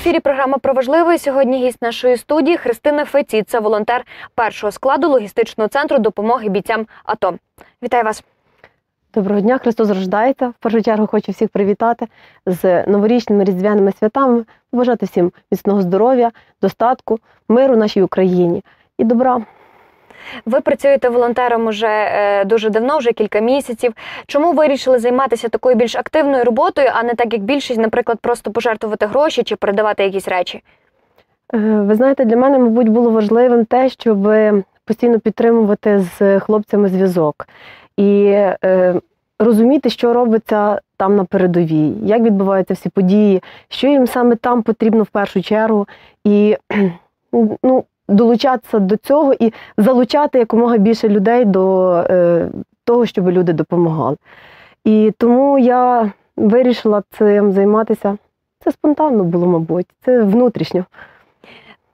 ефірі програма про важливе. Сьогодні гість нашої студії Христина Феці. Це волонтер першого складу логістичного центру допомоги бійцям АТО. Вітаю вас. Доброго дня, Христос рождається. В першу чергу хочу всіх привітати з новорічними різдвяними святами, побажати всім міцного здоров'я, достатку, миру нашій Україні і добра. Ви працюєте волонтером уже е, дуже давно, вже кілька місяців. Чому вирішили займатися такою більш активною роботою, а не так як більшість, наприклад, просто пожертвувати гроші чи передавати якісь речі? Е, Ви знаєте, для мене, мабуть, було важливим те, щоб постійно підтримувати з хлопцями зв'язок і е, розуміти, що робиться там на передовій, як відбуваються всі події, що їм саме там потрібно в першу чергу, і ну, долучатися до цього і залучати якомога більше людей до е, того, щоб люди допомагали. І тому я вирішила цим займатися. Це спонтанно було, мабуть, це внутрішньо.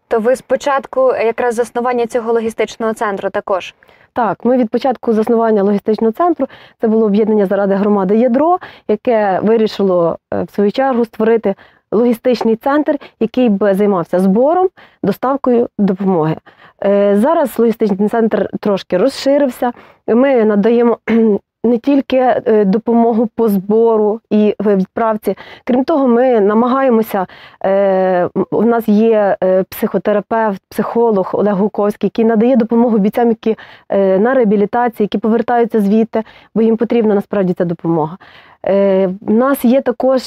То ви спочатку якраз заснування цього логістичного центру також. Так, ми від початку заснування логістичного центру це було об'єднання заради громади ядро, яке вирішило е, в свою чергу створити логістичний центр, який би займався збором, доставкою допомоги. Е, зараз логістичний центр трошки розширився. Ми надаємо не тільки е, допомогу по збору і відправці. Крім того, ми намагаємося. Е, у нас є психотерапевт, психолог Олег Гуковський, який надає допомогу бійцям, які на реабілітації, які повертаються звідти, бо їм потрібна насправді ця допомога. У нас є також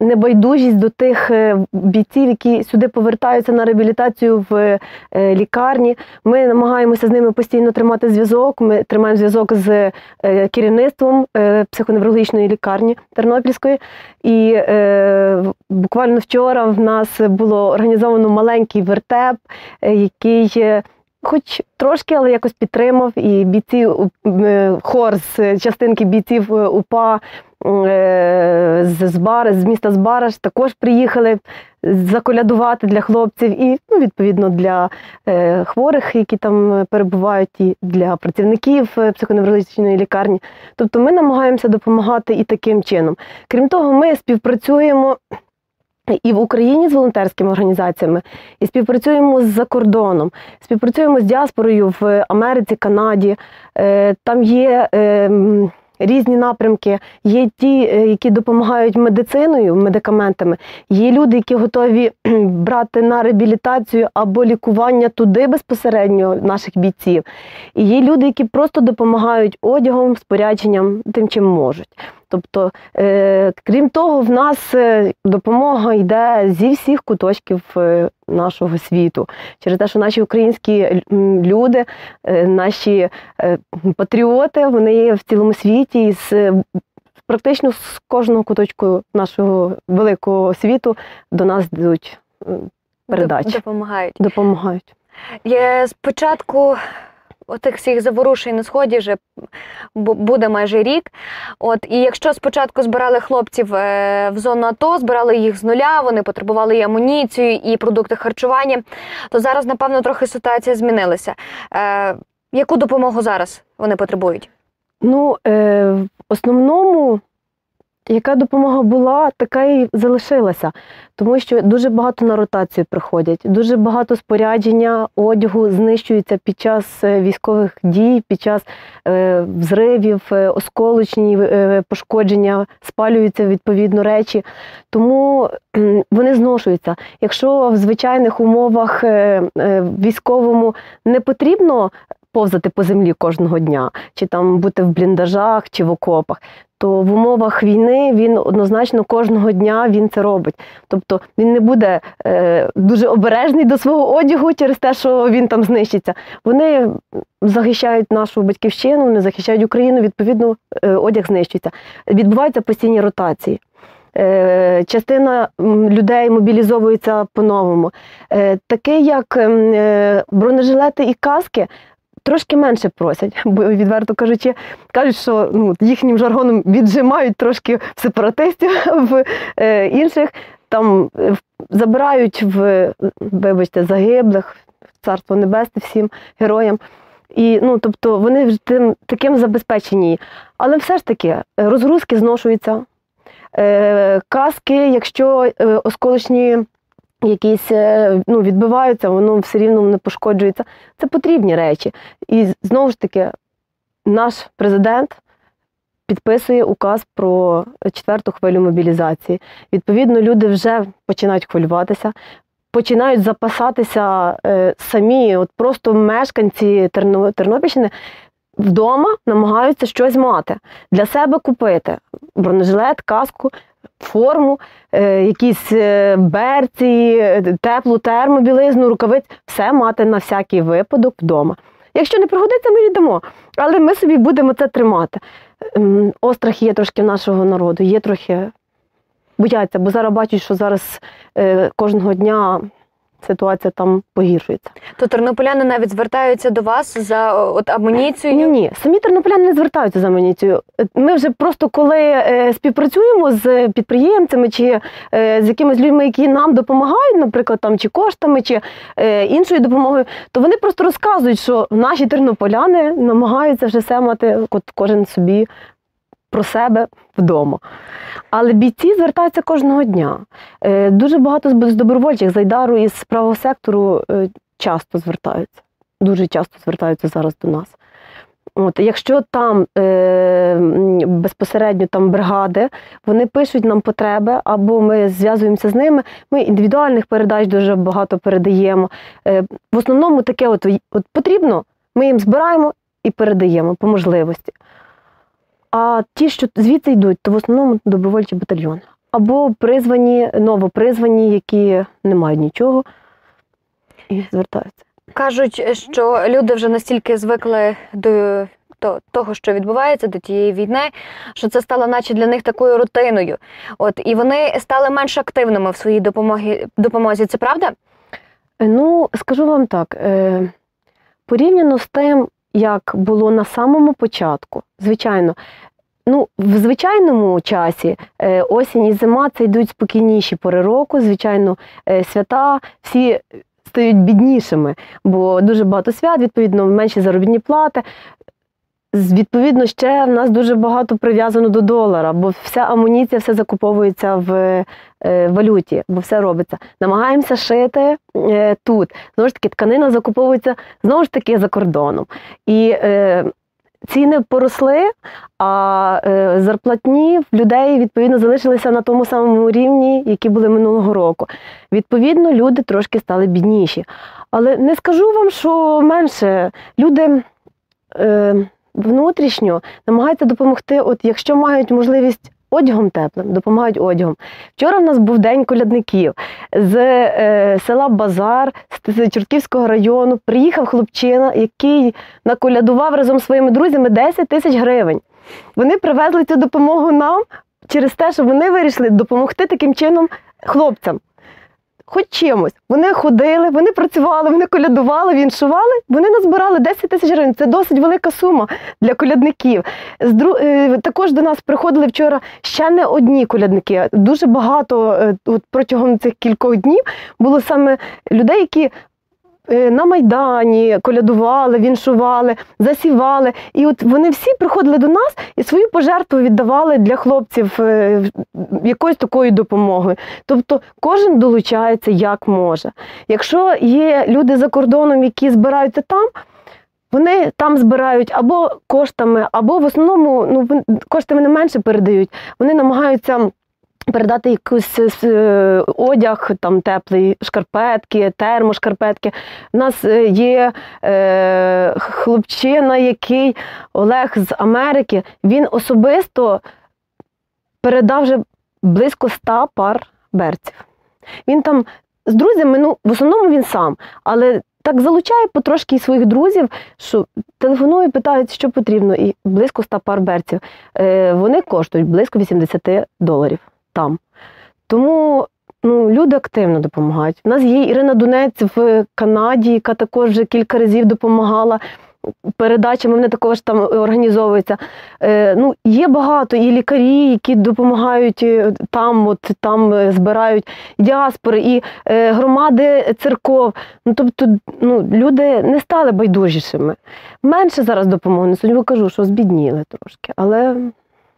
небайдужість до тих бійців, які сюди повертаються на реабілітацію в лікарні. Ми намагаємося з ними постійно тримати зв'язок. Ми тримаємо зв'язок з керівництвом психоневрологічної лікарні Тернопільської. І е, буквально вчора в нас було організовано маленький вертеп, який хоч трошки, але якось підтримав. І бійці хор з частинки бійців УПА з Збара, з міста Збараж також приїхали заколядувати для хлопців і, ну, відповідно, для е, хворих, які там перебувають, і для працівників психоневрологічної лікарні. Тобто ми намагаємося допомагати і таким чином. Крім того, ми співпрацюємо. І в Україні з волонтерськими організаціями, і співпрацюємо з за кордоном, співпрацюємо з діаспорою в Америці, Канаді. Там є різні напрямки. Є ті, е, які допомагають медициною, медикаментами. Є люди, які готові брати на реабілітацію або лікування туди безпосередньо наших бійців. І є люди, які просто допомагають одягом, спорядженням, тим, чим можуть. Тобто, е, крім того, в нас е, допомога йде зі всіх куточків е, нашого світу через те, що наші українські люди, е, наші патріоти, вони є в цілому світі і з практично з кожного куточку нашого великого світу до нас йдуть передачі. Допомагають. Допомагають. Я спочатку отих всіх заворушень на сході вже буде майже рік. От і якщо спочатку збирали хлопців е, в зону АТО, збирали їх з нуля, вони потребували і амуніцію, і продукти харчування, то зараз, напевно, трохи ситуація змінилася. Е, Яку допомогу зараз вони потребують? Ну, е, в основному яка допомога була, така і залишилася, тому що дуже багато на ротацію приходять, дуже багато спорядження, одягу знищується під час е, військових дій, під час е, взривів, е, осколочні е, пошкодження, спалюються відповідно речі. Тому е, вони зношуються. Якщо в звичайних умовах е, е, військовому не потрібно повзати по землі кожного дня, чи там бути в бліндажах, чи в окопах, то в умовах війни він однозначно кожного дня він це робить. Тобто він не буде е, дуже обережний до свого одягу через те, що він там знищиться. Вони захищають нашу батьківщину, вони захищають Україну, відповідно, е, одяг знищується. Відбуваються постійні ротації. Е, частина людей мобілізовується по-новому. Е, таке, як ем, е, бронежилети і каски, трошки менше просять, бо відверто кажучи, кажуть, що ну, їхнім жаргоном віджимають трошки сепаратистів в е, інших, там е, забирають в, вибачте, загиблих, царство небесне всім героям. І, ну, тобто вони тим, таким забезпечені. Але все ж таки розгрузки зношуються. Е, Каски, якщо е, осколочні якісь е, ну, відбиваються, воно все рівно не пошкоджується. Це потрібні речі. І знову ж таки, наш президент підписує указ про четверту хвилю мобілізації. Відповідно, люди вже починають хвилюватися, починають запасатися е, самі, от просто мешканці Терно- Тернопільщини вдома намагаються щось мати для себе купити бронежилет, каску, форму, е, якісь е, берці, е, теплу термобілизну, рукавиць, все мати на всякий випадок вдома. Якщо не пригодиться, ми віддамо. Але ми собі будемо це тримати. Острах є трошки в нашого народу, є трохи бояться, бо зараз бачать, що зараз кожного дня ситуація там погіршується. То тернополяни навіть звертаються до вас за от амуніцією. Ні, ні, самі тернополяни не звертаються за амуніцією. Е, Ми вже просто коли е, співпрацюємо з підприємцями чи е, з якимись людьми, які нам допомагають, наприклад, там чи коштами, чи е, іншою допомогою, то вони просто розказують, що наші тернополяни намагаються вже все мати от кожен собі про себе вдома. Але бійці звертаються кожного дня. Е, Дуже багато з добровольчих з Айдару і правого сектору е, часто звертаються. Дуже часто звертаються зараз до нас. От, якщо там е, безпосередньо там бригади, вони пишуть нам потреби, або ми зв'язуємося з ними, ми індивідуальних передач дуже багато передаємо. Е, в основному таке от, от потрібно, ми їм збираємо і передаємо по можливості. А ті, що звідси йдуть, то в основному добровольчі батальйони. Або призвані, новопризвані, які не мають нічого і звертаються. Кажуть, що люди вже настільки звикли до того, що відбувається, до тієї війни, що це стало наче для них такою рутиною. От і вони стали менш активними в своїй допомогі, допомозі. Це правда? Е, Ну, скажу вам так, е, порівняно з тим, як було на самому початку, звичайно, ну, в звичайному часі е, осінь і зима це йдуть спокійніші пори року. Звичайно, е, свята всі стають біднішими, бо дуже багато свят, відповідно, менші заробітні плати. Відповідно, ще в нас дуже багато прив'язано до долара, бо вся амуніція все закуповується в е, валюті, бо все робиться. Намагаємося шити тут. Знову ж таки, тканина закуповується знову ж таки за кордоном. І ціни поросли, а е, зарплатні в людей відповідно залишилися на тому самому рівні, які були минулого року. Відповідно, люди трошки стали бідніші. Але не скажу вам, що менше люди. Е, внутрішньо намагаються допомогти, от якщо мають можливість одягом теплим, допомагають одягом. Вчора в нас був день колядників з е, села Базар, з, Чортківського району. Приїхав хлопчина, який наколядував разом з своїми друзями 10 тисяч гривень. Вони привезли цю допомогу нам через те, що вони вирішили допомогти таким чином хлопцям. Хоч чимось. Вони ходили, вони працювали, вони колядували, віншували, вони назбирали 10 тисяч гривень. Це досить велика сума для колядників. Е, Також до нас приходили вчора ще не одні колядники. Дуже багато е, от протягом цих кількох днів було саме людей, які на Майдані колядували, віншували, засівали. І от вони всі приходили до нас і свою пожертву віддавали для хлопців е, якоюсь такою допомогою. Тобто кожен долучається як може. Якщо є люди за кордоном, які збираються там. Вони там збирають або коштами, або в основному ну, кошти вони менше передають. Вони намагаються передати якийсь е, одяг, там теплий, шкарпетки, термошкарпетки. У нас е, є е, хлопчина, який Олег з Америки, він особисто передав вже близько 100 пар берців. Він там з друзями, ну, в основному він сам, але так залучає потрошки своїх друзів, що телефонують, питають, що потрібно, і близько 100 пар берців. Е, вони коштують близько 80 доларів там. Тому ну, люди активно допомагають. У нас є Ірина Дунець в Канаді, яка також вже кілька разів допомагала. Передачами вони також там організовуються. Е, ну, є багато і лікарі, які допомагають е, там, от там е, збирають діаспори, і е, громади церков. Ну, тобто, ну, люди не стали байдужішими. Менше зараз допомоги несуть, кажу, що збідніли трошки, але,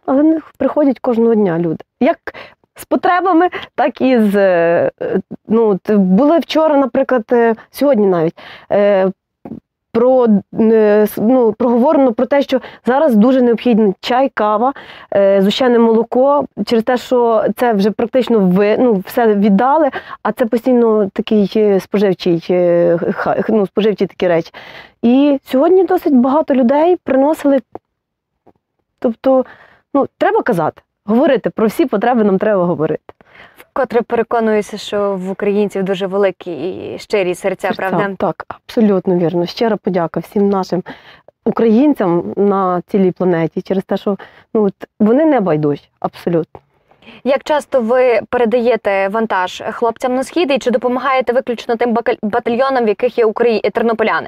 але не приходять кожного дня люди. Як з потребами, так і з е, ну, були вчора, наприклад, е, сьогодні навіть. е, Про ну, проговорено про те, що зараз дуже необхідний чай, кава, зущене молоко, через те, що це вже практично ви, ну, все віддали, а це постійно такий споживчий, ну, споживчі такі речі. І сьогодні досить багато людей приносили. Тобто, ну, треба казати, говорити про всі потреби нам треба говорити. Вкотре переконуюся, що в українців дуже великі і щирі серця, Серця. правда? Так, абсолютно вірно. Щира подяка всім нашим українцям на цілій планеті через те, що ну, от, вони не байдужі, абсолютно. Як часто ви передаєте вантаж хлопцям на схід і чи допомагаєте виключно тим батальйонам, в яких є Украї... тернополяни?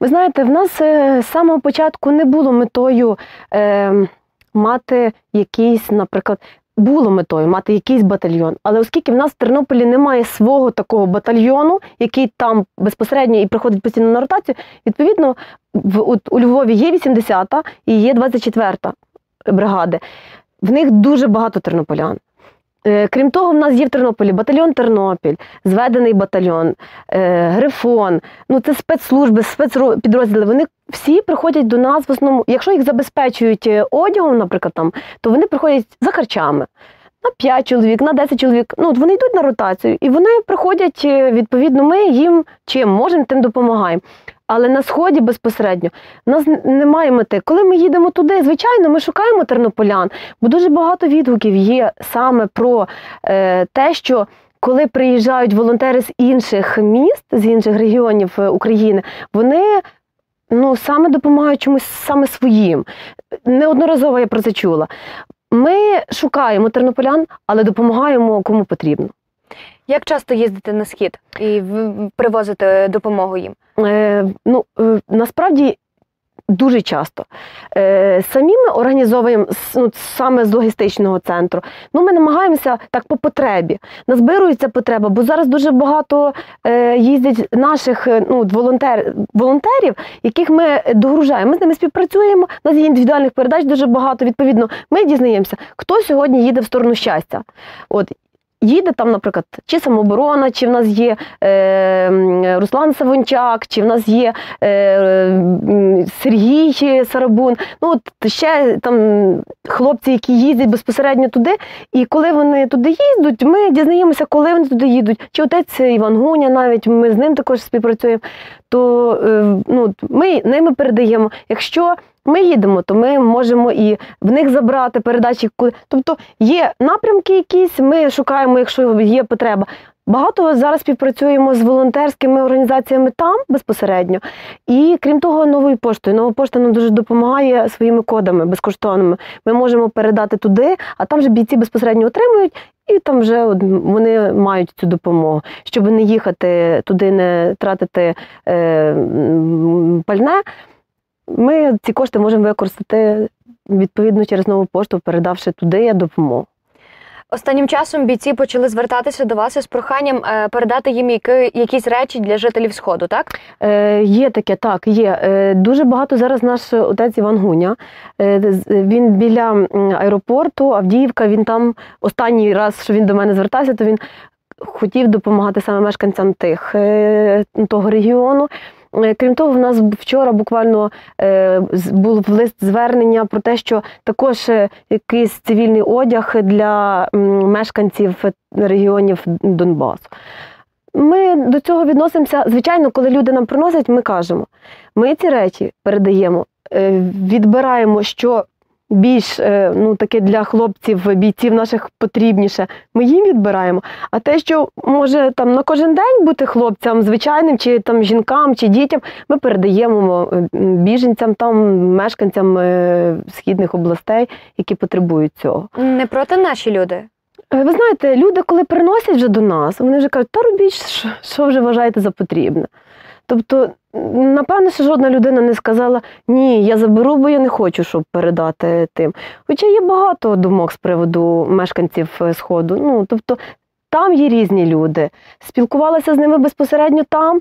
Ви знаєте, в нас е, з самого початку не було метою е, мати якийсь, наприклад, було метою мати якийсь батальйон. Але оскільки в нас в Тернополі немає свого такого батальйону, який там безпосередньо і приходить постійно на ротацію, відповідно, в, от, у Львові є 80-та і є 24-та бригади. В них дуже багато тернополян. Е, Крім того, в нас є в Тернополі батальйон Тернопіль, зведений батальйон, е, Грифон. Ну це спецслужби, спецпідрозділи. Вони всі приходять до нас в основному. Якщо їх забезпечують е, одягом, наприклад, там, то вони приходять за харчами. На 5 чоловік, на 10 чоловік. Ну, от вони йдуть на ротацію, і вони приходять, відповідно, ми їм чим можемо, тим допомагаємо. Але на сході безпосередньо в нас немає мети. Коли ми їдемо туди, звичайно, ми шукаємо тернополян, бо дуже багато відгуків є саме про е, те, що коли приїжджають волонтери з інших міст, з інших регіонів е, України, вони ну, саме допомагають чомусь саме своїм. Неодноразово я про це чула. Ми шукаємо тернополян, але допомагаємо кому потрібно. Як часто їздите на схід і привозите допомогу їм? Е, ну, е, насправді дуже часто. Е, самі ми організовуємо ну, саме з логістичного центру. Ну, ми намагаємося так по потребі. Назбирується потреба, бо зараз дуже багато е, їздять наших е, ну, волонтер, волонтерів, яких ми догружаємо. Ми з ними співпрацюємо. У нас є індивідуальних передач дуже багато. Відповідно, ми дізнаємося, хто сьогодні їде в сторону щастя. От їде там, наприклад, чи самооборона, чи в нас є е, Руслан Савончак, чи в нас є е, Сергій Сарабун. Ну от ще там хлопці, які їздять безпосередньо туди. І коли вони туди їздять, ми дізнаємося, коли вони туди їдуть. Чи отець Іван Гуня, навіть ми з ним також співпрацюємо. То е, ну, ми ними передаємо. Якщо ми їдемо, то ми можемо і в них забрати передачі. Тобто є напрямки якісь, ми шукаємо, якщо є потреба. Багато зараз співпрацюємо з волонтерськими організаціями там безпосередньо. І крім того, новою поштою. Нова пошта нам дуже допомагає своїми кодами безкоштовними. Ми можемо передати туди, а там же бійці безпосередньо отримують, і там вже вони мають цю допомогу, щоб не їхати туди, не тратити е, пальне. Ми ці кошти можемо використати відповідно через нову пошту, передавши туди допомогу. Останнім часом бійці почали звертатися до вас із проханням е, передати їм які, якісь речі для жителів сходу, так? Е, є таке, так, є. Е, дуже багато зараз наш отець Іван Гуня. Е, він біля аеропорту, Авдіївка, він там останній раз, що він до мене звертався, то він хотів допомагати саме мешканцям тих, е, того регіону. Е, Крім того, в нас вчора буквально е, був лист звернення про те, що також е, якийсь цивільний одяг для мешканців регіонів Донбасу. Ми до цього відносимося. Звичайно, коли люди нам приносять, ми кажемо, ми ці речі передаємо, відбираємо, що більш е, ну, таке для хлопців, бійців наших потрібніше, ми їм відбираємо. А те, що може там на кожен день бути хлопцям, звичайним, чи там жінкам, чи дітям, ми передаємо біженцям, там, мешканцям е, східних областей, які потребують цього. Не проти наші люди. Е, Ви знаєте, люди, коли приносять вже до нас, вони вже кажуть, та робіть, що вже вважаєте за потрібне. Тобто, напевно, що жодна людина не сказала ні, я заберу, бо я не хочу, щоб передати тим. Хоча є багато думок з приводу мешканців е, Сходу. Ну, тобто, там є різні люди. Спілкувалася з ними безпосередньо там.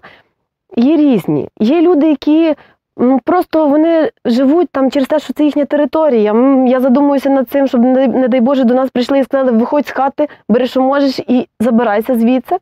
Є різні. Є люди, які М, Просто вони живуть там через те, що це їхня територія. Я задумуюся над цим, щоб, не дай Боже, до нас прийшли і сказали, виходь з хати, бери, що можеш, і забирайся звідси.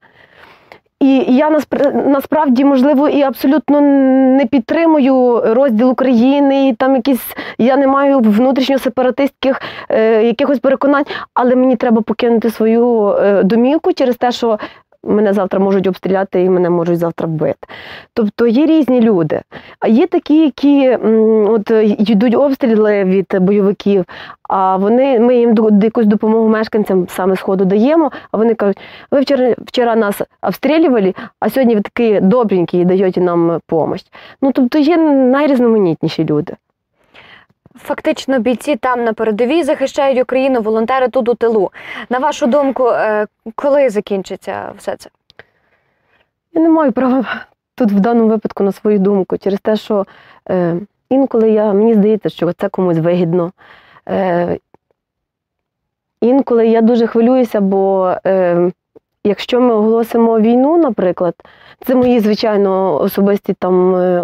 І я наспра- насправді, можливо, і абсолютно не підтримую розділ України, і там якісь я не маю внутрішньо-сепаратистських е, якихось переконань, але мені треба покинути свою е, домівку через те, що мене завтра можуть обстріляти і мене можуть завтра вбити. Тобто є різні люди. А є такі, які от йдуть обстріли від бойовиків, а вони ми їм якусь допомогу мешканцям саме сходу даємо. А вони кажуть, ви вчора вчора нас обстрілювали, а сьогодні ви такі добренькі і даєте нам допомогу. Ну тобто є найрізноманітніші люди. Фактично, бійці там на передовій захищають Україну, волонтери тут у тилу. На вашу думку, е, коли закінчиться все це? Я не маю права тут в даному випадку на свою думку, через те, що е, інколи я, мені здається, що це комусь вигідно. Е, інколи я дуже хвилююся, бо е, якщо ми оголосимо війну, наприклад, це мої, звичайно, особисті там е,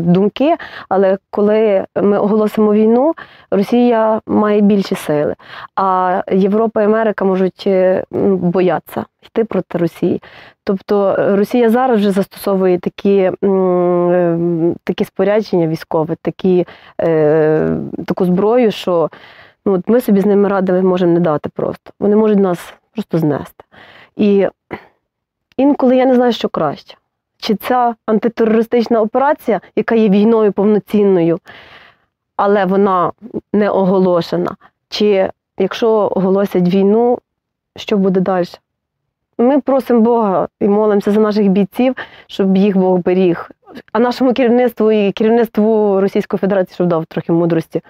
думки, але коли ми оголосимо війну, Росія має більші сили, а Європа і Америка можуть е, боятися йти проти Росії. Тобто Росія зараз вже застосовує такі, е, такі спорядження військові, такі, таку зброю, що ну, от ми собі з ними ради можемо не дати просто. Вони можуть нас просто знести. І інколи я не знаю, що краще. Чи ця антитерористична операція, яка є війною повноцінною, але вона не оголошена, чи якщо оголосять війну, що буде далі? Ми просимо Бога і молимося за наших бійців, щоб їх Бог беріг. А нашому керівництву і керівництву Російської Федерації, щоб дав трохи мудрості,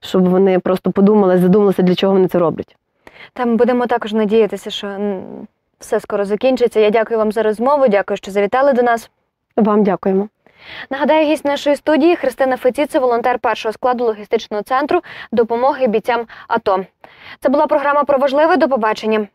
щоб вони просто подумали, задумалися, для чого вони це роблять. Там будемо також надіятися, що все скоро закінчиться. Я дякую вам за розмову. Дякую, що завітали до нас. Вам дякуємо. Нагадаю, гість нашої студії Христина Феціце, волонтер першого складу логістичного центру допомоги бійцям АТО. Це була програма про важливе. До побачення.